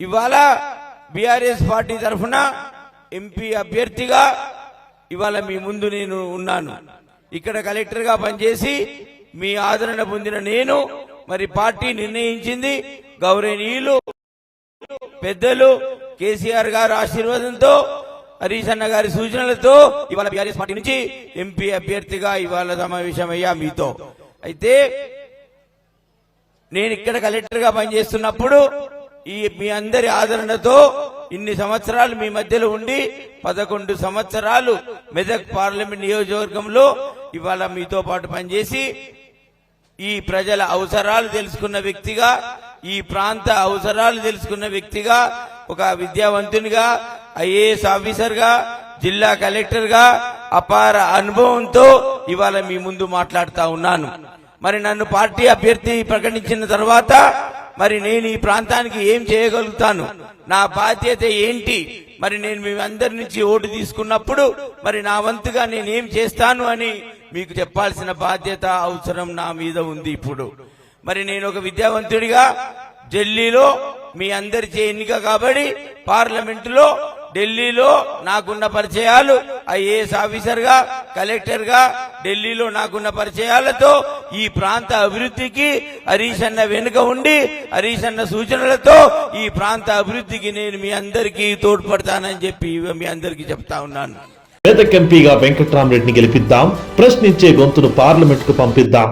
ఇవాళ BRS party తరఫున MP అభ్యర్థిగా ఇవాళ మీ ముందు నేను ఉన్నాను. ఇక్కడ కలెక్టర్గా పనిచేసి మీ ఆదరణ పొందిన నేను మరి పార్టీ నిర్ణయించింది గౌరవనీయులు పెద్దలు కేసీఆర్ గారు ఆశీర్వాదంతో హరీష్ అన్న గారి సూచనలతో ఇవాళ బీఆర్ఎస్ పార్టీ నుంచి ఎంపీ అభ్యర్థిగా ఇవాళ సమావేశమయ్యా మీతో. అయితే నేను ఇక్కడ కలెక్టర్గా పనిచేస్తున్నప్పుడు ఈ మీ అందరి ఆదరణతో ఇన్ని సంవత్సరాలు మీ మధ్యలో ఉండి పదకొండు సంవత్సరాలు మెదక్ పార్లమెంట్ నియోజకవర్గంలో ఇవాళ మీతో పాటు పనిచేసి ఈ ప్రజల అవసరాలు తెలుసుకున్న వ్యక్తిగా ఈ ప్రాంత అవసరాలు తెలుసుకున్న వ్యక్తిగా ఒక విద్యావంతునిగా ఐఏఎస్ ఆఫీసర్గా జిల్లా కలెక్టర్గా అపార అనుభవంతో ఇవాళ మీ ముందు మాట్లాడుతా ఉన్నాను. మరి నన్ను పార్టీ అభ్యర్థి ప్రకటించిన తర్వాత మరి నేను ఈ ప్రాంతానికి ఏం చేయగలుగుతాను? నా బాధ్యత ఏంటి? మరి నేను మీ అందరి నుంచి ఓటు తీసుకున్నప్పుడు మరి నా వంతుగా నేను ఏం చేస్తాను అని మీకు చెప్పాల్సిన బాధ్యత అవసరం నా మీద ఉంది ఇప్పుడు. మరి నేను ఒక విద్యావంతుడిగా ఢిల్లీలో మీ అందరిచే ఎన్నిక కాబట్టి పార్లమెంటులో ఢిల్లీలో నాకున్న పరిచయాలు ఐఏఎస్ ఆఫీసర్గా కలెక్టర్గా ఢిల్లీలో నాకున్న పరిచయాలతో ఈ ప్రాంత అభివృద్ధికి హరీష్ అన్న వెనుక ఉండి హరీష్ అన్న సూచనలతో ఈ ప్రాంత అభివృద్ధికి నేను మీ అందరికీ తోడ్పడతానని చెప్పి మీ అందరికీ చెప్తా ఉన్నాను. మెదక్ ఎంపీగా వెంకట్రామరెడ్డిని గెలిపిద్దాం ప్రశ్నించే గొంతును పార్లమెంట్కు పంపిద్దాం.